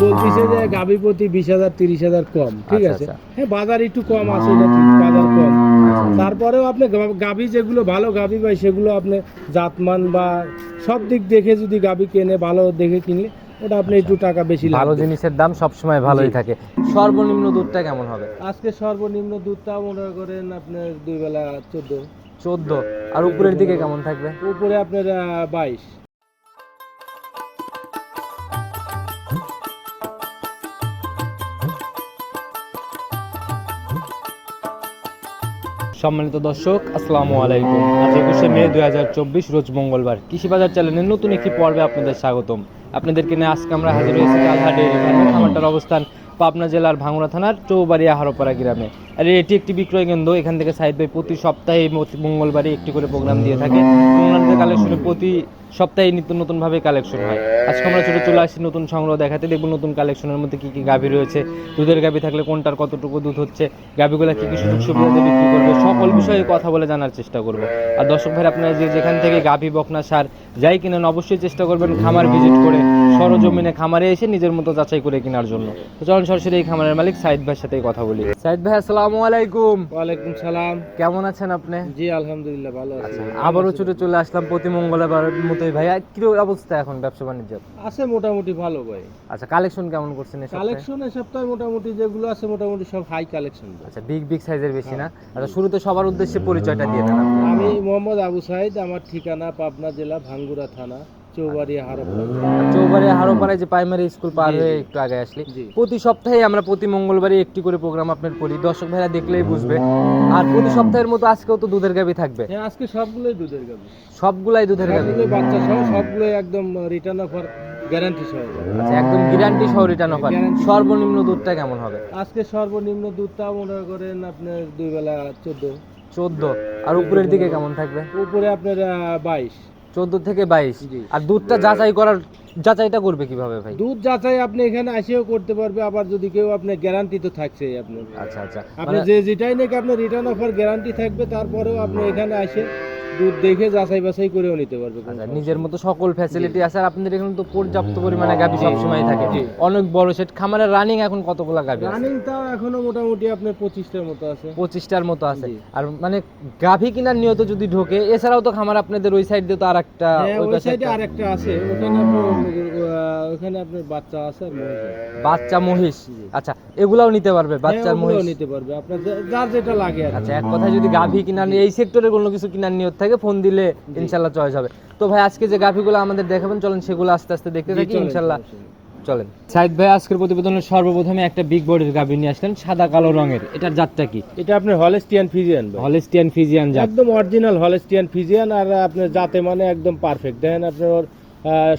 বলতেছে যে গাভী প্রতি বিশ হাজার তিরিশ হাজার কম ঠিক আচ্ছা, আছে? আচ্ছা। হ্যাঁ বাজার একটু কম আছে বাজার কম। আচ্ছা। তারপরেও আপনি গা- গাভী যেগুলো ভালো গাভী পাই সেগুলো আপনি জাতমান বা সব দিক দেখে যদি গাভী কেনে ভালো দেখে কিনলে ওটা আপনি একটু টাকা বেশি ভালো জিনিসের দাম সবসময় ভালোই থাকে। সর্বনিম্ন দুধটা কেমন হবে? আজকে সর্বনিম্ন দুধটা মনে করেন আপনার দুই বেলা চোদ্দ। চোদ্দ। আর উপরের দিকে কেমন থাকবে? উপরে আপনার বাইশ। সম্মানিত দর্শক, আসসালামু আলাইকুম। আজ একুশে মে দুই হাজার চব্বিশ, রোজ মঙ্গলবার। কৃষি বাজার চ্যানেলের নতুন একটি পর্বে আপনাদের স্বাগতম। আপনাদেরকে নিয়ে আজকে আমরা হাজির হয়েছি খামারটার অবস্থান। পাবনা জেলার ভাঙুড়া থানার চৌবাড়িয়া হারোপাড়া গ্রামে। আর এটি একটি বিক্রয় কেন্দ্র। এখান থেকে সাইড ভাই প্রতি সপ্তাহে মঙ্গলবারে একটি করে প্রোগ্রাম দিয়ে থাকে। ওনাদের কালেকশনে প্রতি সপ্তাহে নিত্য নতুনভাবে কালেকশন হয়। আজকে আমরা ছোটো চলে আসছি নতুন সংগ্রহ দেখাতে। দেখব নতুন কালেকশনের মধ্যে কী কী গাভী রয়েছে। দুধের গাভী থাকলে কোনটার কতটুকু দুধ হচ্ছে? গাভীগুলো কী কী সুযোগ সুবিধাতে বিক্রি করবে? সকল বিষয়ে কথা বলে জানার চেষ্টা করব। আর দর্শক ভাই, আপনারা যে যেখান থেকে গাভী, বকনা সার যাই কিনেন, অবশ্যই চেষ্টা করবেন খামার ভিজিট করে। সরজমিনে খামারে এসে নিজের মতো যাচাই করে কেনার জন্য। তো চলুন সরাসরি এই খামারের মালিক সাইদ ভাইয়ের সাথে কথা বলি। সাইদ ভাই আসসালামু আলাইকুম। ওয়ালাইকুম সালাম। কেমন আছেন আপনি? জি আলহামদুলিল্লাহ ভালো আছি। আবারও ছুটে চলে আসলাম প্রতি মঙ্গলবারের মতোই। ভাই কি অবস্থা এখন ব্যবসা বাণিজ্য? আছে মোটামুটি ভালো ভাই। আচ্ছা কালেকশন কেমন করছেন এই? কালেকশন এই সপ্তাহে মোটামুটি যেগুলো আছে মোটামুটি সব হাই কালেকশন আচ্ছা বিগ বিগ সাইজের বেশি না? আচ্ছা শুরুতে সবার উদ্দেশ্যে পরিচয়টা দিয়ে দেন আমি মোহাম্মদ আবু সাইদ আমার ঠিকানা পাবনা জেলা ভাঙ্গুরা থানা। চৌবাড়িয়া হারোপাড়া চৌবাড়ি হারোপাড়ায় যে প্রাইমারি স্কুল পার হয়ে একটু আগে আসলি। প্রতি সপ্তাহে আমরা প্রতি মঙ্গলবারে একটি করে প্রোগ্রাম আপনার করি দর্শক ভাইরা দেখলেই বুঝবে। আর প্রতি সপ্তাহের মতো আজকেও তো দুধের গাবি থাকবে। হ্যাঁ আজকে সবগুলোই দুধের গাবি সবগুলাই দুধের গাবি বাচ্চা সহ সবগুলোই একদম রিটার্ন অফার গ্যারান্টি সহ। আচ্ছা একদম গ্যারান্টি সহ রিটার্ন অফার সর্বনিম্ন দুধটা কেমন হবে? আজকে সর্বনিম্ন দুধটা মনে করেন আপনার দুই বেলা চোদ্দ। চোদ্দ। আর উপরের দিকে কেমন থাকবে? উপরে আপনার বাইশ। চোদ্দ থেকে বাইশ। আর দুধটা যাচাই করার যাচাইটা করবে কীভাবে ভাই? দুধ যাচাই আপনি এখানে আসেও করতে পারবে আবার যদি কেউ আপনার গ্যারান্টি তো থাকছেই আপনার। আচ্ছা আচ্ছা। আপনি মানে- যে যেটাই নাকি আপনার রিটার্ন অফার গ্যারান্টি থাকবে তারপরেও আপনি এখানে আসে দুধ দেখে যাচাই বাছাই করেও নিতে পারবে আচ্ছা, নিজের মতো সকল ফ্যাসিলিটি আছে আর আপনাদের এখানে তো পর্যাপ্ত পরিমাণে গাভি সবসময় থাকে। অনেক বড় সেট খামারের রানিং এখন কতগুলা আছে? রানিং তাও এখনও মোটামুটি আপনার পঁচিশটার মতো আছে। পঁচিশটার মতো আছে। আর মানে গাভি কিনার নিয়ত যদি ঢোকে এছাড়াও তো খামার আপনাদের ওই সাইড দিয়ে তো আর একটা হ্যাঁ, ওই ওই সাইডে একটা আরেকটা আছে। আহ, ওখানে আপনার বাচ্চা আছে। বাচ্চা মহিষ? আচ্ছা এগুলাও নিতে পারবে বাচ্চার হ্যাঁ, মহিষ? নিতে পারবে। আপনার যার যেটা লাগে আচ্ছা এক কথায় যদি গাভি কিনার এই সেক্টরের কোনো কিছু কিনার নিয়ত থাকে ফোন দিলে ইনশাল্লাহ চয়েস হবে। তো ভাই আজকে যে গাভিগুলো আমাদের দেখাবেন চলেন সেগুলো আস্তে আস্তে দেখতে থাকি ইনশাল্লাহ চলেন সাইদ ভাই আজকের প্রতিবেদনের সর্বপ্রথমে একটা বিগ বডির গাভি নিয়ে আসলেন সাদা কালো রঙের। এটার জাতটা কি? এটা আপনার হলেস্টিয়ান ফিজিয়ান হলিস্টিয়ান ফিজিয়ান জাত। একদম অরিজিনাল হলেস্টিয়ান ফিজিয়ান আর আপনার জাতে মানে একদম পারফেক্ট দেখেন আপনার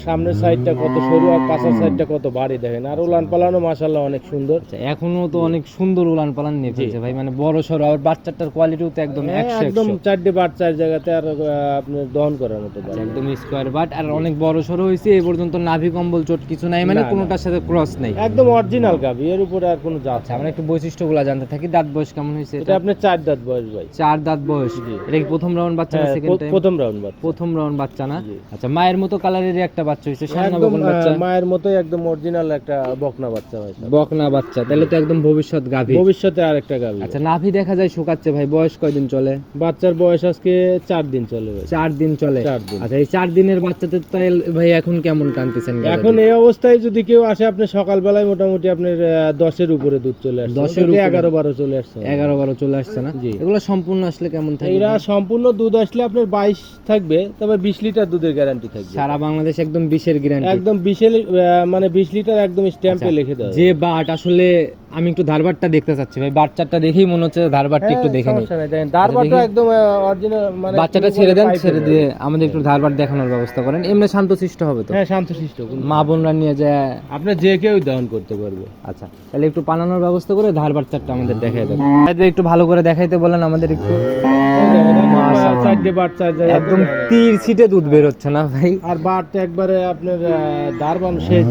সামনের সাইডটা কত সরু আর পাশের সাইডটা কত ভারী দেখেন। আর উলান পালানো মাশাল্লাহ অনেক সুন্দর। আচ্ছা, এখনও তো অনেক সুন্দর উলান পালান নিয়ে ফেলছে ভাই মানে বড় সড়ো আর বাচ্চাটার কোয়ালিটিও তো একদম হ্যাঁ, একদম চারটে বাট চার জায়গাতে আর আহ, আপনার দহন করার মতো আচ্ছা, একদম স্কোয়ার বাট আর অনেক বড় সড়ো হয়েছে এই পর্যন্ত নাভি কম্বল চোট কিছু নাই মানে। কোনোটার সাথে ক্রস নেই। একদম অরিজিনাল গাবি এর উপরে আর কোনো জাত আচ্ছা আমরা একটু বৈশিষ্ট্যগুলো জানতে থাকি দাঁত বয়স কেমন হয়েছে এটা আপনার চার দাঁত বয়স ভাই। চার দাঁত বয়স। এটা কি প্রথম রাউন্ড বাচ্চা না হ্যাঁ, সেকেন্ড টাইম প্রথম রাউন্ড বাচ্চা। প্রথম রাউন্ড বাচ্চা না? আচ্ছা মায়ের মতো কালারেরই একটা বাচ্চা হয়েছে সান্না একদম বকন আহ, বাচ্চা। মায়ের মতোই একদম অরিজিনাল একটা বকনা বাচ্চা ভাই বকনা বাচ্চা তাহলে তো একদম ভবিষ্যৎ গাভী। ভবিষ্যতে আরেকটা গাবি আচ্ছা নাভি দেখা যায় শুকাচ্ছে ভাই বয়স কয়দিন চলে? বাচ্চার বয়স আজকে চার দিন চলে চার দিন চলে? আচ্ছা এই চার দিনের বাচ্চাতে তাই ভাই এখন কেমন টানতেছেন এখন এই অবস্থায় যদি কেউ আসে আপনি সকালবেলায় মোটামুটি আপনার দশের উপরে দুধ চলে আসছে। দশের এগারো বারো চলে আসছে। এগারো বারো চলে আসছে না। এগুলো সম্পূর্ণ আসলে কেমন থাকে এরা সম্পূর্ণ দুধ আসলে আপনার বাইশ থাকবে তবে বিশ লিটার দুধের গ্যারান্টি থাকবে। সারা বাংলাদেশ একদম বিশের গ্যারান্টি একদম বিশের মানে বিশ লিটার একদম স্ট্যাম্পে আচ্ছা, লিখে দেওয়া যে বাট আসলে আমি একটু ধারবারটা দেখতে চাচ্ছি ভাই বাচ্চাটা দেখেই মনে হচ্ছে ধারবারটা একটু দেখে নিই। তারপরটা একদম অরিজিনাল মানে বাচ্চাটা ছেড়ে দেন ছেড়ে দিয়ে আমাদের একটু ধারবার দেখানোর ব্যবস্থা করেন। এমনি শান্তশিষ্ট হবে তো? হ্যাঁ শান্তশিষ্ট মা বোনরা নিয়ে যায়। আপনি যে কেউ দহন করতে পারবে। আচ্ছা তাহলে একটু পালানোর ব্যবস্থা করে ধার বাচ্চাটা আমাদের দেখাই দেবেন একটু ভালো করে দেখাইতে বলেন আমাদের একটু। চারটে বাট জায়গায় একদম তীর ছিটে দুধ বের হচ্ছে না ভাই। আর বাটটা একবারে আপনার দারবান শেষ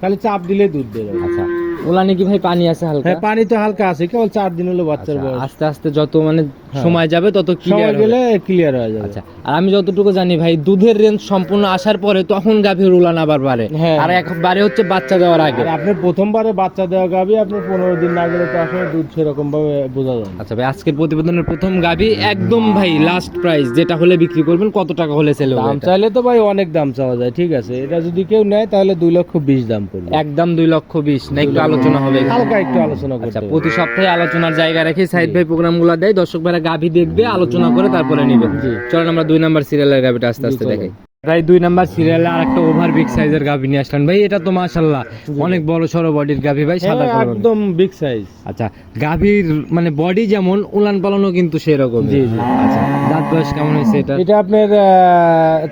খালি চাপ দিলে দুধ বেরোচ্ছে আচ্ছা ওলানে কি ভাই পানি আছে হালকা? হ্যাঁ পানি তো হালকা আছে কেবল চার দিন হলো বাচ্চার আচ্ছা, বয়স। আস্তে আস্তে যত মানে হ্যাঁ। সময় যাবে তত ক্লিয়ার গেলে ক্লিয়ার হয়ে যাবে। আচ্ছা আর আমি যতটুকু জানি ভাই দুধের রেঞ্জ সম্পূর্ণ আসার পরে তখন গাভীর উলান আবার বাড়ে। হ্যাঁ। আর একবারে হচ্ছে বাচ্চা দেওয়ার আগে। আপনি প্রথমবারে বাচ্চা দেওয়া গাবি আপনি পনেরো দিন না গেলে তো আসলে দুধ সেরকম ভাবে বোঝা যায় আচ্ছা ভাই আজকের প্রতিবেদনের প্রথম গাভী একদম ভাই লাস্ট প্রাইস যেটা হলে বিক্রি করবেন কত টাকা হলে সেল হবে দাম চাইলে তো ভাই অনেক দাম চাওয়া যায় ঠিক আছে। এটা যদি কেউ নেয় তাহলে দুই লক্ষ বিশ দাম পড়বে। একদম দুই লক্ষ বিশ না একটু আলোচনা হবে হালকা একটু আলোচনা আচ্ছা। প্রতি সপ্তাহে আলোচনার জায়গা রেখে সাইড ভাই প্রোগ্রামগুলো দেয় দর্শক ভাইরা গাভী দেখবে আলোচনা করে তারপরে নেবে জি। চলেন আমরা দুই নাম্বার সিরিয়ালের গাভীটা আস্তে আস্তে। দেখাই ভাই দুই নাম্বার সিরিয়ালে আর একটা ওভার বিগ সাইজের গাভী নিয়ে আসলেন। ভাই এটা তো মাশাল্লাহ অনেক বড় সড়ো বডির গাভী। ভাই সাদা হ্যাঁ, একদম বিগ সাইজ আচ্ছা গাভীর মানে বডি যেমন উলান পালনও কিন্তু সেরকম। জি, জি। আচ্ছা দাঁত বয়স কেমন হয়েছে এটা? এটা আপনার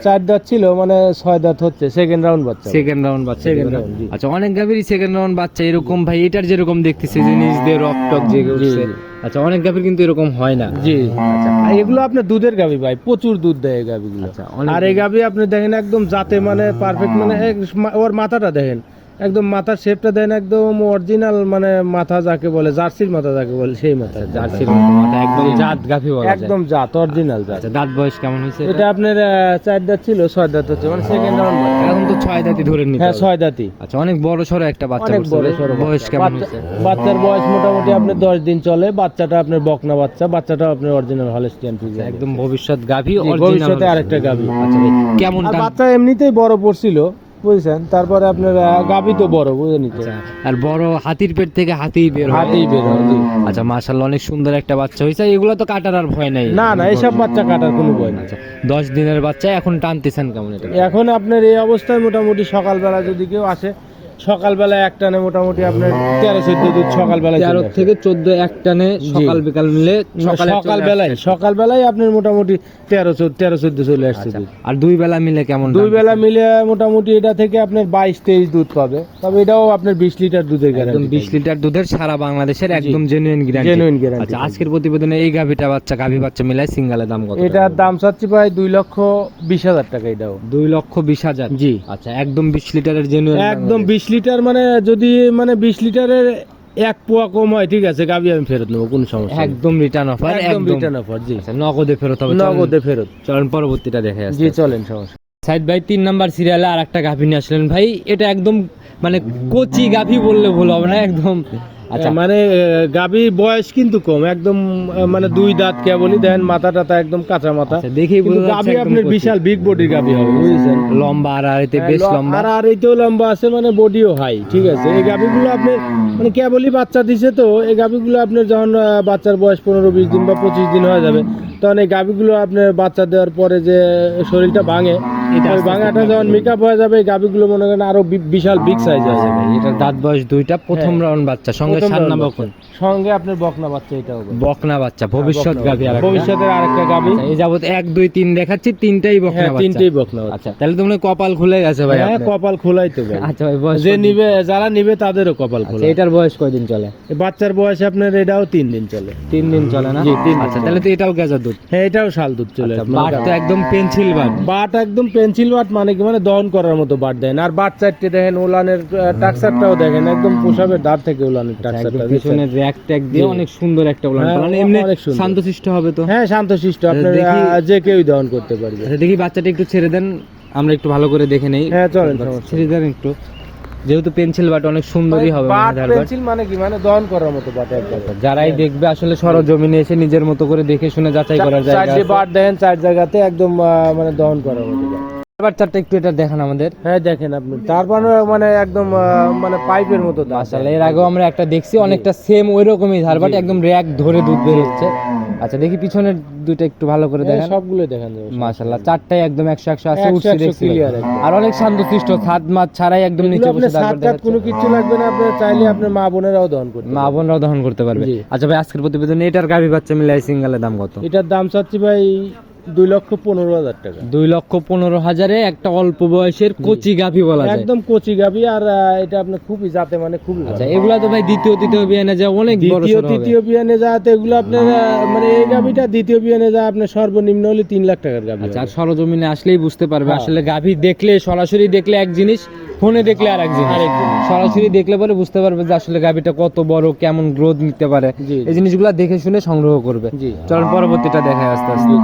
চার দাঁত ছিল মানে ছয় দাঁত হচ্ছে সেকেন্ড রাউন্ড বাচ্চা। সেকেন্ড রাউন্ড বাচ্চা round, জি। আচ্ছা অনেক গাভীরই সেকেন্ড রাউন্ড বাচ্চা এরকম ভাই এটার যেরকম দেখতেছি যে নিচ দিয়ে রক টক জেগে উঠছে। আচ্ছা অনেক গাভীর কিন্তু এরকম হয় না। জি। আচ্ছা আর এগুলো আপনার দুধের গাভী ভাই? প্রচুর দুধ দেয় গাভীগুলো। গাবিগুলো আচ্ছা, আর এই গাভী আপনি দেখেন একদম জাতে মানে পারফেক্ট মানে মা- ওর মাথাটা দেখেন। একদম মাথার শেপটা দেন একদম অরিজিনাল মানে মাথা যাকে বলে জার্সির মাথা যাকে বলে সেই মাথা জার্সির মাথা। একদম জাত গাভী বলা একদম জাত অরিজিনাল জাত। আচ্ছা দাঁত বয়স কেমন হয়েছে এটা? আপনার চার দাঁত ছিল ছয় দাঁত হচ্ছে মানে সেকেন্ড রাউন্ড এখন তো ছয় দাঁতই ধরে নিতে হ্যাঁ ছয় দাঁতই। আচ্ছা অনেক বড় সড়ো একটা বাচ্চা অনেক বড়। সড়ো বয়স কেমন হয়েছে? বাচ্চার বয়স মোটামুটি আপনার দশ দিন চলে বাচ্চাটা আপনার বকনা বাচ্চা বাচ্চাটা আপনার অরিজিনাল হলস্টিয়ান ফিজিয়ান একদম ভবিষ্যৎ গাভী ভবিষ্যতে আরেকটা গাভী। আচ্ছা কেমন বাচ্চা এমনিতেই বড় পড়ছিল বুঝছেন? তারপরে আপনার গাবি তো বড় বুঝে নিতে আচ্ছা, আর বড় হাতির পেট থেকে হাতি বের হাতি হাতেই বের আচ্ছা মাশাআল্লাহ অনেক সুন্দর একটা বাচ্চা হয়েছে। এগুলো তো কাটার আর ভয় নাই। না না এসব বাচ্চা কাটার কোনো ভয় নেই। আচ্ছা দশ দিনের বাচ্চা এখন টানতেছেন কেমন এটা? এখন আপনার এই অবস্থায় মোটামুটি সকালবেলা যদি কেউ আসে সকালবেলা এক টানে মোটামুটি আপনার তেরো চোদ্দ দুধ সকালবেলা তেরো থেকে চোদ্দ এক টানে সকাল বিকাল মিলে সকালবেলায় সকালবেলায় আপনার মোটামুটি তেরো তেরো চোদ্দ চলে আসছে আচ্ছা, আর দুই বেলা মিলে কেমন দুই বেলা মিলে মোটামুটি এটা থেকে আপনার বাইশ তেইশ দুধ পাবে। তবে এটাও আপনার বিশ লিটার দুধের গ্যারান্টি বিশ লিটার দুধের সারা বাংলাদেশের একদম জেনুইন গ্যারান্টি guarantee আচ্ছা আজকের প্রতিবেদনে এই গাভিটা বাচ্চা গাভি বাচ্চা মিলাই সিঙ্গালের দাম কত? এটার দাম চাচ্ছি প্রায় দুই লক্ষ বিশ হাজার টাকা এটাও। দুই লক্ষ বিশ হাজার? জি। আচ্ছা একদম বিশ লিটারের জেনুইন একদম বিশ লিটার মানে যদি মানে বিশ লিটারের এক পোয়া কম হয় ঠিক আছে গাবি আমি ফেরত নেব কোন সমস্যা একদম রিটার্ন অফার একদম রিটার্ন অফার জি। আচ্ছা নগদে ফেরত হবে নগদে ফেরত। চলেন পরবর্তীটা দেখে আসি। জি চলেন সমস্যা সাইদ ভাই তিন নাম্বার সিরিয়ালে আর একটা গাভী নিয়ে আসলেন। ভাই এটা একদম মানে কচি গাভী বললে ভুল হবে না একদম আচ্ছা। মানে গাবি বয়স কিন্তু কম একদম মানে দুই দাঁত কেবলই দেন মাথা টাথা একদম কাঁচা মাথা। আচ্ছা, যাচ্ছে গাবি আপনার বিশাল বিগ বডির গাবি হবে বুঝেছেন? লম্বা আর বেশ হ্যাঁ, লম্বা। আর আর এইতেও লম্বা আছে মানে বডিও হাই ঠিক আছে? এই গাভিগুলো আপনার মানে কেবলই বাচ্চা দিছে তো এই গাভিগুলো আপনার যখন বাচ্চার বয়স পনেরো বিশ দিন বা পঁচিশ দিন হয়ে যাবে তখন এই গাভিগুলো আপনার বাচ্চা দেওয়ার পরে যে শরীরটা ভাঙে ওই ভাঙাটা যখন মেকআপ হয়ে যাবে এই মনে করেন আরও বিশাল বিগ সাইজ হয়ে যাবে এটার দাঁত বয়স দুইটা প্রথম হ্যাঁ। রাউন্ড বাচ্চা সঙ্গে সান্না বকন সঙ্গে আপনার বকনা বাচ্চা এটাও বকনা। বাচ্চা ভবিষ্যৎ বকনা আর ভবিষ্যতের আরেকটা গাভি আচ্ছা, এই যাবত এক দুই তিন দেখাচ্ছি তিনটাই বকনা হ্যাঁ বাচ্চা। তিনটেই বকনা আচ্ছা তাহলে কপাল খুলে গেছে ভাই হ্যাঁ কপাল খোলাই তো ভাই আচ্ছা ভাই বয়স যে নিবে যারা নিবে তাদেরও কপাল আচ্ছা, খোলা। এটার বয়স কয়দিন চলে? বাচ্চার বয়স আপনার এটাও তিন দিন চলে। তিন দিন চলে না? আচ্ছা তাহলে তো এটাও গেজার দুধ। হ্যাঁ এটাও শাল দুধ চলে। বাট তো একদম পেন্সিল বাট বাট একদম পেন্সিল বাট মানে কি মানে দহন করার মতো বাট দেন আর বাট চারটে দেখেন ওলানের টাক্সারটাও দেখেন একম পোশাবের ধার থেকে আচ্ছা, একদম টাক্সারটা পিছনের র্যাক ট্যাগ দিয়ে অনেক সুন্দর একটা উলান হ্যাঁ, অ- এমনি। শান্তশিষ্ট হবে তো? হ্যাঁ শান্তশিষ্ট আপনার দেখি- আহ, যে কেউই দহন করতে পারবে। আচ্ছা দেখি বাচ্চাটা একটু ছেড়ে দেন আমরা একটু ভালো করে দেখে নেই। হ্যাঁ চলেন ছেড়ে দেন একটু। যেহেতু পেন্সিল বাট অনেক সুন্দরই হবে বাট পেন্সিল মানে কি? মানে দহন করার মতো বাট একদম যারাই দেখবে আসলে সরজমিনে এসে নিজের মতো করে দেখে শুনে যাচাই করা যায় আছে। বাট দেখেন চার জায়গাতে একদম মানে দহন করার মতো একটু এটা দেখান আমাদের। হ্যাঁ দেখেন আপনি। তারপরে মানে একদম মানে পাইপের মতো আসলে এর আগেও আমরা একটা দেখছি অনেকটা সেম ওই রকমই ধারবাট একদম র্যাক ধরে দুধ বের হচ্ছে। আচ্ছা দেখি পিছনের দুটো একটু ভালো করে হ্যাঁ, দেখেন। সবগুলো দেখান। চারটাই একদম আছে উঠছে দেখছি আর অনেক শান্তশিষ্ট ছাদ মাছ ছাড়াই একদম নিচে বসে কোনো কিছু লাগবে না আপনার চাইলে আপনার মা বোনেরাও দহন করতে মা বোনরাও দহন করতে পারবে। আচ্ছা ভাই আজকের প্রতিবেদনে এটার গাভী বাচ্চা মিলাই সিঙ্গেলের দাম কত? এটার দাম চাচ্ছি ভাই দুই লক্ষ পনেরো হাজার টাকা। দুই লক্ষ পনেরো হাজারে একটা অল্প বয়সের কচি গাভী বলা যায়। একদম কচি গাবি আর এটা খুবই জাতে মানে খুবই আচ্ছা এগুলা তো ভাই দ্বিতীয় তৃতীয় বিয়ানে যায় অনেক দ্বিতীয় তৃতীয় বিয়ানে যাতে এগুলো আপনার মানে এই গাবিটা দ্বিতীয় বিয়ানে যা আপনার সর্বনিম্ন হলে তিন লাখ টাকার গাবি আচ্ছা আর সরজমিনে আসলেই বুঝতে পারবে। হ্যাঁ। আসলে গাভী দেখলে সরাসরি দেখলে এক জিনিস ফোনে দেখলে আর এক জিনিস। আরেক জিনিস। সরাসরি দেখলে পরে বুঝতে পারবে যে আসলে গাভিটা কত বড় কেমন গ্রোথ নিতে পারে। এই জিনিসগুলো দেখে শুনে সংগ্রহ করবে। চলুন পরবর্তীটা দেখায় আস্তে আস্তে।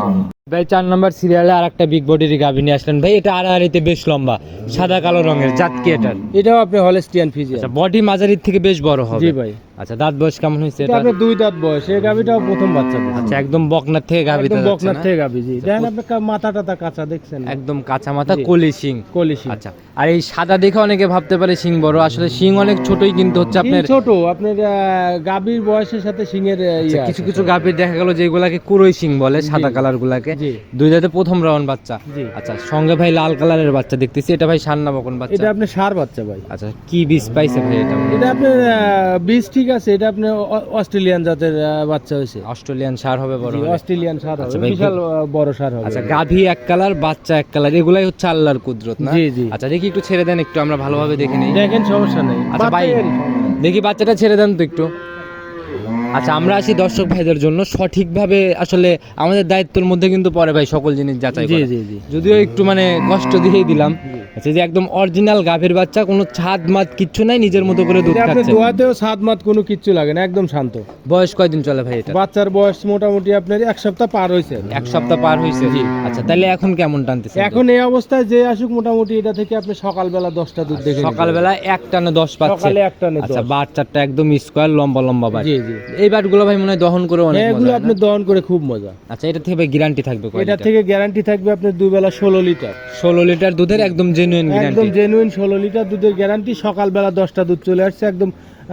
ভাই চার নম্বর সিরিয়ালে আর একটা বিগ বডির গাভি নিয়ে আসলেন। ভাই এটা আড়াআড়িতে বেশ লম্বা সাদা কালো রঙের। জাত কি এটার? এটাও আপনি হলেস্টিয়ান আচ্ছা বডি মাঝারির থেকে বেশ বড় হবে। জি ভাই। আচ্ছা দাঁত বয়স কেমন হয়েছে এটা আপনার দুই দাঁত বয়স এই গাভিটাও প্রথম বাচ্চা আচ্ছা একদম বকনার থেকে গাভি একদম বকনার থেকে গাভি জি। দেখেন আপনি মাথা টাথা কাঁচা দেখছেন? একদম কাঁচা মাথা। কলি সিং কলিশি আচ্ছা আর এই সাদা দেখে অনেকে ভাবতে পারে সিং বড় আসলে সিং অনেক ছোটই কিন্তু হচ্ছে আপনার ছোট আপনার গাভীর বয়সের সাথে সিংয়ের আহ, আচ্ছা, ইয়ে কিছু কিছু গাভীর দেখা গেল যে এগুলাকে কুরই শিং বলে সাদা কালার গুলাকে। দুই দাঁতে প্রথম রাউন্ড বাচ্চা। আচ্ছা সঙ্গে ভাই লাল কালারের বাচ্চা দেখতেছি এটা ভাই সান্না বকন বাচ্চা। এটা আপনার সার বাচ্চা ভাই। আচ্ছা কি বীজ পাইছে ভাই এটা? এটা আপনার বীজ ঠিক আছে এটা আপনি অস্ট্রেলিয়ান জাতের বাচ্চা হয়েছে। অস্ট্রেলিয়ান সার হবে বড় অস্ট্রেলিয়ান সার আচ্ছা হবে বিশাল বড় সার হবে। আচ্ছা গাভী এক কালার বাচ্চা এক কালার এগুলাই হচ্ছে আল্লাহর কুদরত না? জি জি। আচ্ছা দেখি একটু ছেড়ে দেন একটু আমরা ভালোভাবে দেখে নিই। দেখেন সমস্যা নেই। আচ্ছা, ভাই। দেখি বাচ্চাটা ছেড়ে দেন তো একটু। আচ্ছা আমরা আসি দর্শক ভাইদের জন্য। সঠিকভাবে আসলে আমাদের দায়িত্বের মধ্যে কিন্তু পরে ভাই সকল জিনিস যাচাই জি জি জি। যদিও একটু মানে কষ্ট দিয়েই দিলাম। আচ্ছা যে একদম অরিজিনাল গাভীর বাচ্চা কোনো ছাদ মাত কিচ্ছু নাই নিজের মতো করে দুধ খাচ্ছে। দোয়াতেও সাত মাত কোনো কিচ্ছু লাগে না একদম শান্ত। বয়স কয়দিন চলে ভাই এটা? বাচ্চার বয়স মোটামুটি আপনার এক সপ্তাহ পার হয়েছে এক সপ্তাহ পার হয়েছে জি। আচ্ছা তাহলে এখন কেমন টানতেছে এখন এই অবস্থায় যে আসুক মোটামুটি এটা থেকে আপনি সকালবেলা দশটা দুধ দেখে নিতে সকালবেলা এক টানে দশ পাচ্ছে। সকালে একটা নেই আচ্ছা বাচ্চাটা একদম স্কোয়ার লম্বা লম্বা বাট জি জি। এই বাটগুলো ভাই মনে হয় দহন করে অনেক হ্যাঁ, এগুলো আপনি দহন করে খুব মজা। আচ্ছা এটা থেকে গ্যারান্টি থাকবে এটা থেকে গ্যারান্টি থাকবে আপনার দুই বেলা ষোলো লিটার। ষোলো লিটার দুধের একদম জেনুইন একদম জেনুইন ষোলো লিটার দুধের গ্যারান্টি সকালবেলা দশটা দুধ চলে আসছে একদম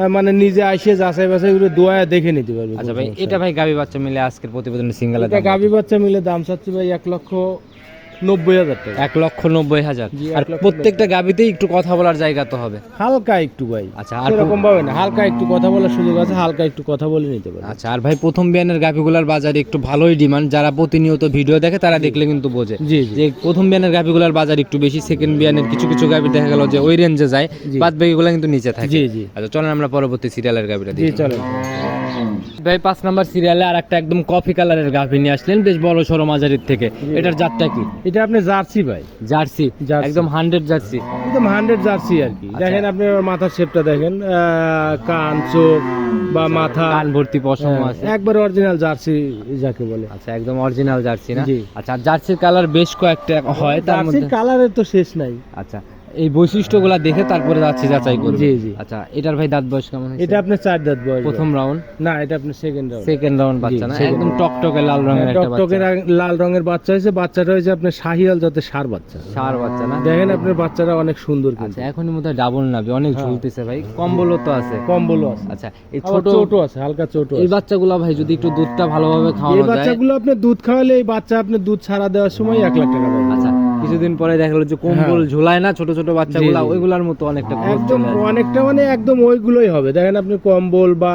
মানে নিজে আইসে যাচাই বাছাই করে দোয়া দেখে নিতে পারবে আচ্ছা ভাই এটা ভাই গাবি বাচ্চা মিলে আজকের প্রতিবেদনের সিঙ্গেল এটা গাভী বাচ্চা মিলে দাম চাচ্ছি ভাই এক লক্ষ নব্বই হাজার টাকা। এক লক্ষ নব্বই হাজার। আর প্রত্যেকটা গাবিতেই একটু কথা বলার জায়গা তো হবে। হালকা একটু ভাই। আচ্ছা আর এরকম ভাবে না হালকা একটু কথা বলার সুযোগ আছে হালকা একটু কথা বলে নিতে পারবে। আচ্ছা আর ভাই প্রথম বিয়ানের গাভিগুলার বাজারে একটু ভালোই ডিমান্ড যারা প্রতিনিয়ত ভিডিও দেখে তারা দেখলে কিন্তু বোঝে যে প্রথম বিয়ানের গাভিগুলার বাজার একটু বেশি সেকেন্ড বিয়ানের কিছু কিছু গাভি দেখা গেল যে ওই রেঞ্জে যায়। বাদ বাকিগুলো কিন্তু নিচে থাকে। জি জি। আচ্ছা চলেন আমরা পরবর্তী সিরিয়ালের গাভিটা জি চলেন। ভাই পাঁচ নাম্বার সিরিয়ালে আর একটা একদম কফি কালারের গাভি নিয়ে আসলেন বেশ বড় সড়ো মাঝারির থেকে। এটার জাতটা কি? এটা আপনি জার্সি ভাই। জার্সি। একদম হান্ড্রেড জার্সি। একদম হান্ড্রেড জার্সি আর কি। আচ্ছা। দেখেন আপনি মাথার শেপটা দেখেন আহ, কান চোখ বা মাথা। কান ভর্তি পশম হ্যাঁ, আছে। একবার অরিজিনাল জার্সি যাকে বলে। আচ্ছা একদম অরিজিনাল জার্সি না? আচ্ছা জার্সির কালার বেশ কয়েকটা হয় তার মধ্যে কালারের তো শেষ নাই। আচ্ছা এই বৈশিষ্ট্যগুলো দেখে তারপরে যাচ্ছি যাচাই করব। জি, জি। আচ্ছা এটার ভাই দাঁত বয়স কেমন এটা আপনার চার দাঁত বয়স প্রথম রাউন্ড না এটা আপনার সেকেন্ড রাউন্ড সেকেন্ড রাউন্ড বাচ্চা না? একদম টকটকে লাল রঙের একটা টকটকের বাচ্চা আগ- লাল রঙের বাচ্চা হয়েছে বাচ্চাটা হয়েছে আপনার শাহিয়াল জাতের সার বাচ্চা। সার বাচ্চা না? দেখেন আপনার বাচ্চারা অনেক সুন্দর কিন্তু। আচ্ছা এখনই মধ্যে ডাবল নাবি অনেক হ্যাঁ। ঝুলতেছে ভাই। কম্বলও তো আছে। কম্বলও আছে। আচ্ছা এই আবার ছোট আছে হালকা চোটও এই বাচ্চাগুলো ভাই যদি একটু দুধটা ভালোভাবে খাওয়ানো যায়। এই বাচ্চাগুলো আপনি দুধ খাওয়ালে এই বাচ্চা আপনি দুধ ছাড়া দেওয়ার সময় এক লাখ টাকা কিছুদিন পরে দেখা গেলো যে কম্বল ঝুলায় না ছোট ছোট বাচ্চাগুলা। ওইগুলার মতো অনেকটা একদম অনেকটা মানে একদম ওইগুলোই হবে। দেখেন আপনি কম্বল বা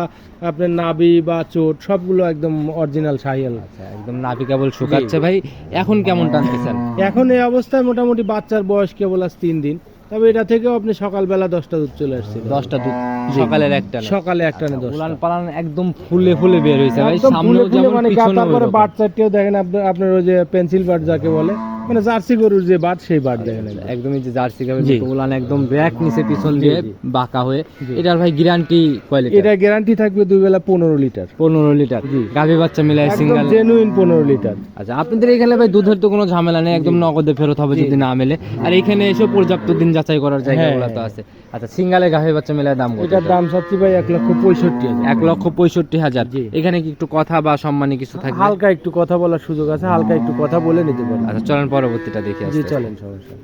আপনার নাবি বা চোট সবগুলো একদম অরিজিনাল শাহিয়াল আচ্ছা একদম নাভি কেবল শুকাচ্ছে। ভাই এখন কেমন টানতেছেন? এখন এই অবস্থায় মোটামুটি বাচ্চার বয়স কেবল আজ তিন দিন। তবে এটা থেকেও আপনি সকালবেলা দশটা দুধ চলে আসছে। দশটা দুধ সকালের একটা সকালে একটা না আচ্ছা, উলান পালান একদম ফুলে ফুলে বের হয়েছে। ভাই সামনেও যেমন মানে পিছনেও তারপরে ওইরকম। দেখেন আপনার আপনার ওই যে পেন্সিল বাট যাকে বলে মানে জার্সি গরুর যে বাট সেই বাট দেখেন একদমই যে জার্সি গাবে জি। উলান একদম ব্যাক নিচে পিছন দিয়ে বাঁকা হয়ে। এটার ভাই গ্যারান্টি কোয়ালিটি এটা গ্যারান্টি থাকবে দুই বেলা পনেরো লিটার। পনেরো লিটার। গাভী বাচ্চা মিলাই সিঙ্গেল জেনুইন পনেরো লিটার। আচ্ছা আপনাদের এখানে ভাই দুধের তো কোনো ঝামেলা নেই একদম নগদে ফেরত হবে যদি না মেলে। আর এখানে এসে পর্যাপ্ত দিন যাচাই করার জায়গাগুলো তো হ্যাঁ। আছে। আচ্ছা সিঙ্গালে গাভী বাচ্চা মিলাই দাম এটার দাম চাচ্ছি ভাই এক লক্ষ পঁয়ষট্টি হাজার। এক লক্ষ পঁয়ষট্টি হাজার। এখানে কি একটু কথা বা সম্মানী কিছু থাকবে? হালকা একটু কথা বলার সুযোগ আছে হালকা একটু কথা বলে নিতে পারেন আচ্ছা চলেন পরবর্তীটা দেখি জি আসতে চলেন সমস্যা।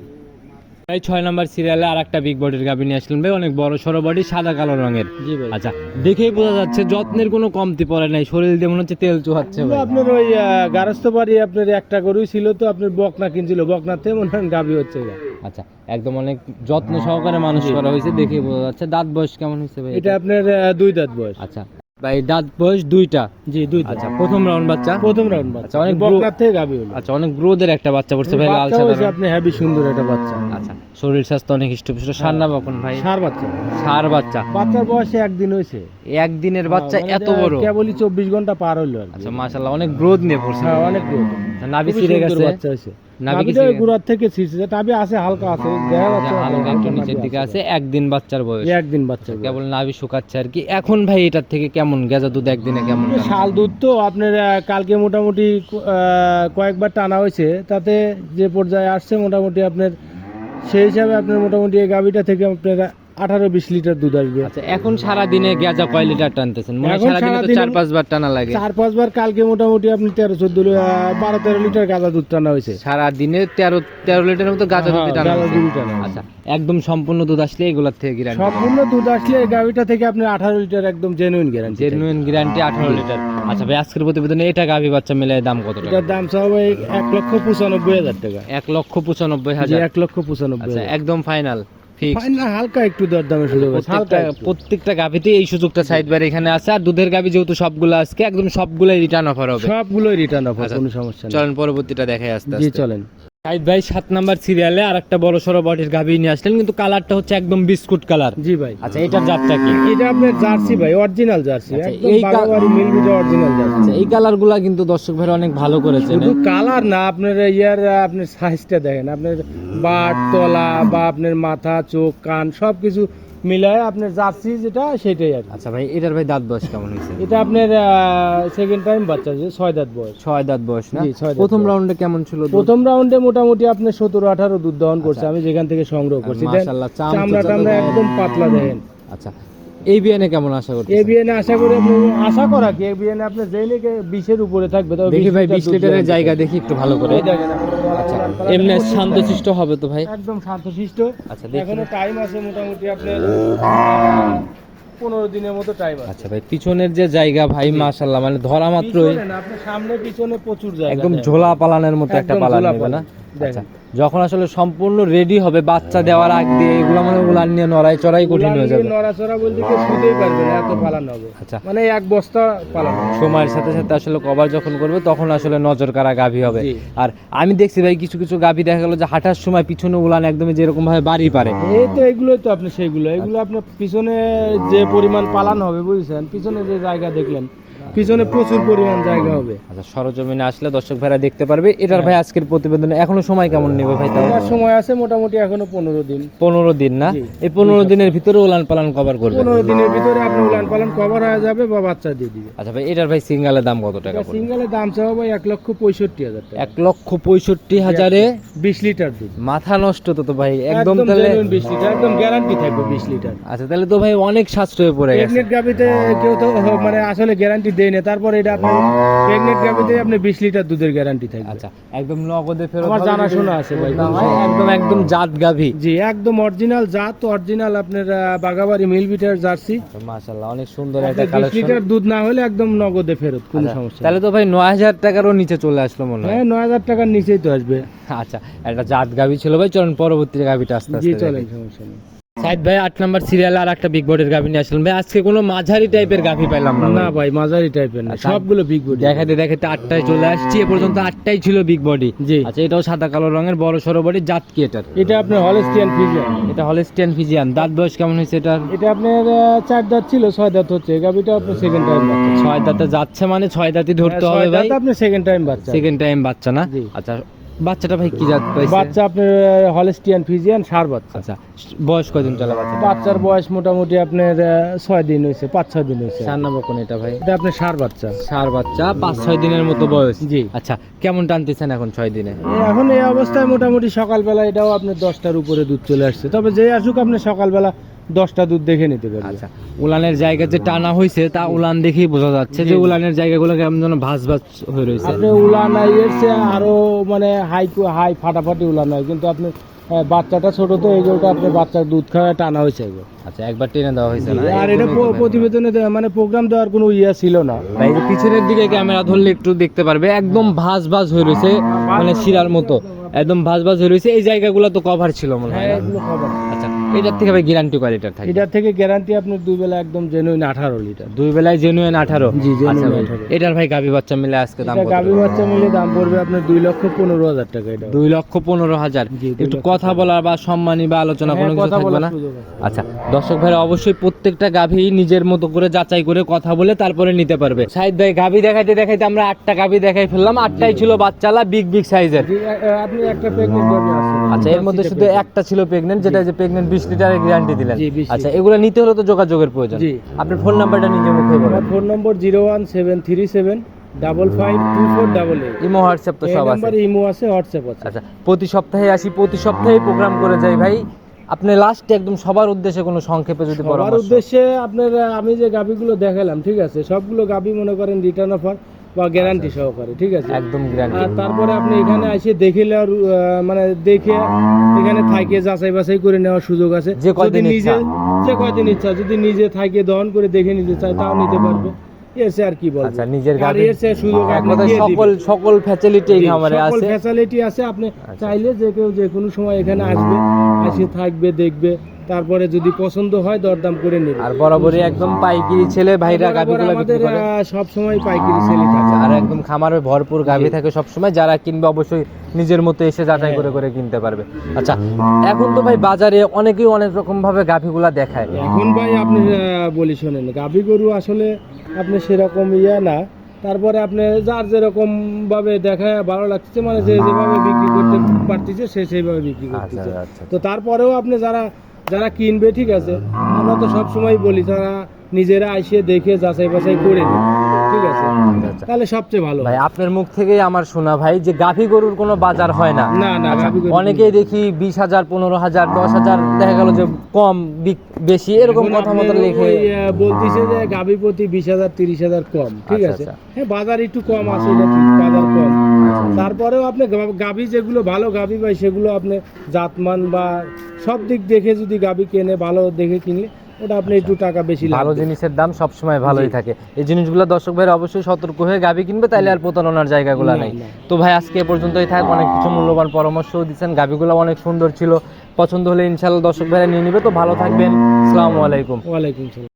ভাই ছয় নম্বর সিরিয়ালে আর একটা বিগ বডির গাভী নিয়ে আসলেন ভাই অনেক বড় সড়ো বডি সাদা কালো রঙের। জি ভাই। আচ্ছা দেখেই বোঝা যাচ্ছে যত্নের কোনো কমতি পড়ে নাই শরীর দিয়ে মনে হচ্ছে তেল চুহাচ্ছে ভাই। আপনার ওই গারস্থ বাড়ি আপনার একটা গরুই ছিল তো আপনার বকনা কিনছিল বকনার থেকে মনে হয় গাভি হচ্ছে। আচ্ছা একদম অনেক যত্ন সহকারে মানুষ করা হয়েছে দেখেই বোঝা যাচ্ছে। দাঁত বয়স কেমন হয়েছে ভাই এটা আপনার দুই দাঁত বয়স। আচ্ছা ভাই দাঁত বয়স দুইটা। জি দুই দাঁত আচ্ছা। প্রথম রাউন্ড বাচ্চা। প্রথম রাউন্ড বাচ্চা। আচ্ছা, অনেক বকনার থেকে গাভি হলো। আচ্ছা অনেক গ্রোদের একটা বাচ্চা পড়ছে ভাই লাল সাদা আপনি হেভি সুন্দর একটা বাচ্চা। আচ্ছা শরীর স্বাস্থ্য অনেক হৃষ্টপুষ্ট সার না বকন ভাই। সার বাচ্চা। সার বাচ্চা। বাচ্চার বয়সে একদিন হয়েছে। একদিনের বাচ্চা মানে এত বড়। কেবলই চব্বিশ ঘণ্টা পার হইল আচ্ছা মাশাল্লাহ অনেক গ্রোথ নিয়ে পড়ছে। হ্যাঁ অনেক গ্রোথ নাভি খুবই ছিঁড়ে গেছে। বাচ্চা হয়েছে। নাভি নাভিটা কিছু থেকে ছিঁড়ছে টাবি আছে হালকা আছে দেখা যাচ্ছে হালকা একটু নিচের দিকে আছে একদিন বাচ্চার বয়স। একদিন বাচ্চা কেবল নাভি শুকাচ্ছে আর কি। এখন ভাই এটার থেকে কেমন? গেজা দুধ একদিনে কেমন শাল দুধ তো আপনার কালকে মোটামুটি আহ, কয়েকবার টানা হয়েছে। তাতে যে পর্যায়ে আসছে মোটামুটি আপনার সেই হিসাবে আপনার মোটামুটি এই গাভিটা থেকে আপনার আঠারো বিশ লিটার দুধ আসবে। আচ্ছা এখন সারা দিনে গেজা কয় লিটার টানতেছেন? মনে হয় এখন সারা দিনে তো সারাদিনে- চার পাঁচবার টানা লাগে। চার পাঁচ বার কালকে মোটামুটি আপনি তেরো চোদ্দ বারো তেরো লিটার গাঁদা দুধ টানা হয়েছে। সারা দিনে তেরো তেরো লিটারের মতো গাজা দুধ হ্যাঁ, টানা আচ্ছা একদম সম্পূর্ণ দুধ আসলে এগুলার থেকে গ্যারান্টি সম্পূর্ণ দুধ আসলে এই গাভিটা থেকে আপনি আঠারো লিটার একদম জেনুইন গ্যারান্টি জেনুইন গ্যারান্টি আঠারো লিটার। আচ্ছা ভাই আজকের প্রতিবেদনে এটা গাভী বাচ্চা মিলে দাম কত এটার দাম ভাই এক লক্ষ পঁচানব্বই হাজার টাকা। এক লক্ষ পঁচানব্বই হাজার। এক লক্ষ পঁচানব্বই আচ্ছা একদম ফাইনাল হালকা একটু দর দামের সুযোগ প্রত্যেকটা। গাভিতে এই সুযোগটা সাইডবার এখানে আছে। আর দুধের গাভি যেহেতু সবগুলো আজকে একদম সবগুলোই রিটার্ন অফার হবে। সবগুলোই রিটার্ন অফার আচ্ছা, কোনো সমস্যা নেই। চলেন পরবর্তীটা দেখে আসতে জি আসতে। চলেন। সাইদ ভাই সাত নাম্বার সিরিয়ালে আর একটা বড় সড়ো বডির গাভি নিয়ে আসলেন কিন্তু কালারটা হচ্ছে একদম বিস্কুট কালার। জি ভাই। আচ্ছা এটার জাতটা কি? এটা আপনার জার্সি ভাই অরিজিনাল জার্সি আচ্ছা, এই কালার মিলবিটা অরিজিনাল জার্সি। আচ্ছা এই কিন্তু দর্শক ভাই অনেক ভালো করেছেন শুধু কালার না আপনার ইয়ার আপনার সাইজটা দেখেন আপনার বাট তলা বা আপনার মাথা চোখ কান সবকিছু মিলায় আপনার জার্সি যেটা সেটাই আর আচ্ছা ভাই এটার ভাই দাঁত বয়স কেমন হয়েছে? এটা আপনার সেকেন্ড টাইম বাচ্চা যে ছয় দাঁত বয়স। ছয় দাঁত বয়স না? প্রথম রাউন্ডে কেমন ছিল প্রথম রাউন্ডে মোটামুটি আপনার সতেরো আঠারো দুধ দহন করছে আচ্ছা। আমি যেখান থেকে সংগ্রহ করছি। চামড়া টামড়া একদম পাতলা দেখেন। আচ্ছা এই বিয়ানে কেমন আশা করতে এবিএনে আশা করি আপনি আশা করা কি এবিএনে আপনার যেই নাকি বিশের উপরে থাকবে তবে দেখি 20 ভাই বিশ লিটারের জায়গা দেখি একটু ভালো করে। এই দেখেন আপনি আচ্ছা। এমনি। শান্তশিষ্ট হবে তো ভাই? একদম শান্তশিষ্ট। আচ্ছা এখনও টাইম আছে মোটামুটি আপনার পনেরো দিনের মতো টাইম আছে। আচ্ছা ভাই পিছনের যে জায়গা ভাই মাশাল্লাহ মানে ধরা মাত্রই আপনার সামনে পিছনে প্রচুর জায়গা। একদম ঝোলা পালানের মতো একটা পালান না? দেখেন। আচ্ছা যখন আসলে সম্পূর্ণ রেডি হবে বাচ্চা দেওয়ার আগ দিয়ে এগুলো মানে উলান নিয়ে নড়াই চড়াই কঠিন হয়ে যাবে। নড়াচড়া বলতে পারবে না এত পালানো হবে। আচ্ছা। মানে এক বস্তা পালানো সময়ের সাথে সাথে আসলে কভার যখন করবে তখন আসলে নজর কারা গাভী হবে। আর আমি দেখছি ভাই কিছু কিছু গাভী দেখা গেল যে হাঁটার সময় পিছনে উলান একদমই যেরকম ভাবে বাড়ি পারে। এই তো এগুলোই তো আপনি সেইগুলো। এগুলো আপনার পিছনে যে পরিমাণ পালানো হবে বুঝছেন? পিছনে যে জায়গা দেখলেন পিছনে প্রচুর পরিমাণ জায়গা হবে। আচ্ছা সরজমিনে আসলে দর্শক ভাইরা দেখতে পারবে। এটার ভাই আজকের প্রতিবেদনে এখনও সময় কেমন নেবে ভাই তাও? সময় আছে মোটামুটি এখনও পনেরো দিন। পনেরো দিন না? এই পনেরো দিনের ভিতরে উলান পালান কভার করবে পনেরো দিনের ভিতরে আপনি উলান পালন কভার হয়ে যাবে বা বাচ্চা দিয়ে দিবে। আচ্ছা ভাই এটার ভাই সিঙ্গালের দাম কত টাকা সিঙ্গেলের দাম চাওয়া ভাই এক লক্ষ পঁয়ষট্টি হাজার টাকা। এক লক্ষ পঁয়ষট্টি হাজারে? বিশ লিটার দুধ। মাথা নষ্ট তো তো ভাই একদম তাহলে বিশ লিটার একদম গ্যারান্টি থাকবে বিশ লিটার। আচ্ছা তাহলে তো ভাই অনেক সাশ্রয় পড়ে গেছে। গাভিতে কেউ তো মানে আসলে গ্যারান্টি দেয় না তারপর এটা আপনি প্রেগনেন্ট গাভিতে আপনি বিশ লিটার দুধের গ্যারান্টি থাকবে। আচ্ছা একদম নগদে ফেরত আমার জানাশোনা আছে ভাই, একদম একদম জাত গাভী। জি একদম অরিজিনাল জাত অরিজিনাল আপনার বাগাবাড়ি মিল বিটার জার্সি। মাশাআল্লাহ অনেক সুন্দর একটা কালেকশন লিটার দুধ না হলে একদম নগদে ফেরত কোনো সমস্যা তাহলে তো ভাই নয় হাজার টাকারও নিচে চলে আসলো মনে হয়। হ্যাঁ নয় হাজার টাকার নিচেই তো আসবে। আচ্ছা একটা জাত গাভী ছিল ভাই চলুন পরবর্তী গাভীটা আস্তে জি আস্তে চলেন দেখি। সমস্যা নেই। সাইদ ভাই আট নাম্বার সিরিয়ালে আর একটা বিগ বোর্ডের গাভী নিয়ে আসলেন। ভাই আজকে কোনো মাঝারি টাইপের গাভী পাইলাম না না ভাই মাঝারি টাইপের না। সবগুলো বিগ বডি দেখাতে দেখাতে আটটায় চলে আসছি এ পর্যন্ত আটটাই ছিল বিগ বডি জি। আচ্ছা এটাও সাদা কালো রঙের বড় সড়ো বডি জাত কি এটার। এটা আপনার হলেস্টিয়ান ফিজিয়ান এটা হলিস্টিয়ান ফিজিয়ান দাঁত বয়স কেমন হয়েছে এটার? এটা আপনার চার দাঁত ছিল ছয় দাঁত হচ্ছে। গাভিটা আপনার সেকেন্ড টাইম বাচ্চা। ছয় দাঁতে যাচ্ছে মানে ছয় দাঁতই ধরতে হ্যাঁ, হবে ভাই। আপনার সেকেন্ড টাইম বাচ্চা। সেকেন্ড টাইম বাচ্চা না? আচ্ছা বাচ্চাটা ভাই কি জাত পাইছে? বাচ্চা আপনার হলেস্টিয়ান ফিজিয়ান সার বাচ্চা। আচ্ছা বয়স কয়দিন চলে বাচ্চা বাচ্চার বয়স মোটামুটি আপনার ছয় দিন হয়েছে পাঁচ ছয় দিন হয়েছে। নম্বর কোন এটা ভাই? এটা আপনার সার বাচ্চা। সার বাচ্চা পাঁচ ছয় দিনের মতো বয়স। জি। আচ্ছা কেমন টানতেছেন এখন ছয় দিনে? এখন এই অবস্থায় মোটামুটি সকালবেলা এটাও আপনার দশটার উপরে দুধ চলে আসছে। তবে যে আসুক আপনি সকালবেলা দশটা দুধ দেখে নিতে পারবেন আচ্ছা উলানের জায়গা যে টানা হয়েছে তা উলান দেখেই বোঝা যাচ্ছে যে। উলানের জায়গাগুলো কেমন যেন ভাস ভাস হয়ে রয়েছে। আপনি উলান আরও মানে হাই হাই ফাটাফাটি উলান হয় কিন্তু আপনি বাচ্চাটা ছোট তো এই গরুটা আপনার বাচ্চার দুধ খাওয়া টানা হয়েছে। আচ্ছা একবার টেনে দেওয়া হয়েছে না? আর এটা। প্রতিবেদনে মানে প্রোগ্রাম দেওয়ার কোনো ইয়া ছিল না। এই যে পিছনের দিকে ক্যামেরা ধরলে একটু দেখতে পারবে একদম ভাস ভাস হয়ে রয়েছে মানে শিরার মতো একদম ভাস ভাস হয়ে রয়েছে। এই জায়গাগুলো তো কভার ছিল মনে হয় হ্যাঁ আচ্ছা এটার থেকে ভাই গ্যারান্টি কোয়ালিটার থাকে। এটার থেকে গ্যারান্টি আপনার দুই বেলা একদম জেনুইন আঠারো লিটার। দুই বেলায় জেনুইন আঠারো? জি, genuine আচ্ছা 18 এটার ভাই গাভী বাচ্চা মিলে আজকে দাম এটা গাভী বাচ্চা মিলে দাম পড়বে আপনার দুই লক্ষ পনেরো হাজার টাকা এটা। দুই লক্ষ পনেরো হাজার। একটু কথা বলার বা সম্মানী বা আলোচনা কোনো হ্যাঁ, কিছু থাকবে না? আচ্ছা দর্শক ভাইরা অবশ্যই প্রত্যেকটা গাভী নিজের মতো করে যাচাই করে কথা বলে তারপরে নিতে পারবে। সাইদ ভাই গাভী দেখাইতে দেখাইতে আমরা আটটা গাভী দেখাই ফেললাম। আটটাই ছিল বাচ্চালা বিগ বিগ সাইজের আপনি একটা প্রেগনেন্ট আছে। আচ্ছা এর মধ্যে শুধু একটা ছিল প্রেগনেন্ট যেটা যে প্রেগনেন্ট বিশ লিটারের গ্যারান্টি দিলেন। আচ্ছা এগুলো নিতে হলে তো যোগাযোগের প্রয়োজন। জি। আপনার ফোন নাম্বারটা নিজে মুখে বলেন। Phone number zero one seven three seven double five two four double imo WhatsApp তো সব আছে। ইমো আছে হোয়াটসঅ্যাপ আছে। আচ্ছা প্রতি সপ্তাহে আসি প্রতি সপ্তাহে প্রোগ্রাম করে যাই ভাই। আপনি লাস্টে একদম সবার উদ্দেশ্যে কোনো সংক্ষেপে যদি সবার উদ্দেশ্যে আপনার আমি যে গাভিগুলো দেখালাম ঠিক আছে? সবগুলো গাবি মনে করেন রিটার্ন অফার বা গ্যারান্টি সহকারে ঠিক আছে? একদম গ্যারান্টি আর তারপরে আপনি এখানে এসে দেখিলে আর মানে দেখে এখানে থাকে যাচাই বাছাই করে নেওয়ার সুযোগ আছে। যদি নিজে যে কয়দিন ইচ্ছা যদি নিজে থাকে দহন করে দেখে নিতে চায় তাও নিতে পারবে। এসে আর কি বলব? আচ্ছা নিজের গাভী এসে সুযোগ এক আপনি। সকল সকল ফ্যাসিলিটি এই খামারে সকল ফ্যাসিলিটি আছে আপনি আচ্ছা। চাইলে যে কেউ যে কোনো সময় এখানে আসবে এসে থাকবে দেখবে। তারপরে যদি পছন্দ হয় দরদাম করে নেবে। আর বরাবরই একদম পাইকারি ছেলে ভাইরা গাভীগুলো বিক্রি আমাদের করে। সব সময় পাইকারি সেলই থাকে আর একদম খামারে ভরপুর গাভী থাকে সব সময় যারা কিনবে অবশ্যই নিজের মতো এসে যাচাই হ্যাঁ। করে করে কিনতে পারবে। আচ্ছা এখন তো ভাই বাজারে অনেকেই অনেক রকম ভাবে গাভীগুলা দেখায়। এখন ভাই আপনি আহ, বলি শোনেন গাভী গরু আসলে আপনি সেরকম ইয়া না তারপরে আপনি যার যেরকম ভাবে দেখা ভালো লাগছে মানে যে যেভাবে বিক্রি করতে পারতেছে সে সেইভাবে বিক্রি আচ্ছা করতেছে। আচ্ছা। তো তারপরেও আপনি যারা যারা কিনবে ঠিক আছে আমরা তো সব সময় বলি তারা নিজেরা এসে দেখে যাচাই বাছাই করে ঠিক আছে আচ্ছা। তাহলে সবচেয়ে ভালো ভাই আপনার মুখ থেকেই আমার শোনা ভাই যে গাভী গরুর কোনো বাজার হয় না না না আচ্ছা, অনেকেই দেখি বিশ হাজার পনেরো হাজার দশ হাজার দেখা গেল যে কম বেশি এরকম কথা মতো লিখে বলতেছে যে গাভী প্রতি বিশ হাজার তিরিশ হাজার কম ঠিক আচ্ছা, আছে। হ্যাঁ বাজার একটু কম আছে এটা ঠিক বাজার কম। তারপরেও আপনি গাভী যেগুলো ভালো গাভী পাই সেগুলো আপনি জাতমান বা সব দিক দেখে যদি গাভী কেনে ভালো দেখে কিনলে ওটা আপনি একটু টাকা বেশি ভালো জিনিসের দাম সবসময় ভালোই থাকে। এই জিনিসগুলো দর্শক ভাইরা অবশ্যই সতর্ক হয়ে গাভী কিনবে তাইলে আর প্রতারণার জায়গাগুলো নেই। তো ভাই আজকে এ পর্যন্তই থাক। অনেক কিছু মূল্যবান পরামর্শও দিচ্ছেন। গাভীগুলো অনেক সুন্দর ছিল। পছন্দ হলে ইনশাল্লাহ দর্শক ভাইরা নিয়ে নিবে। তো ভালো থাকবেন। আসসালামু আলাইকুম। ওয়ালাইকুম সালাম।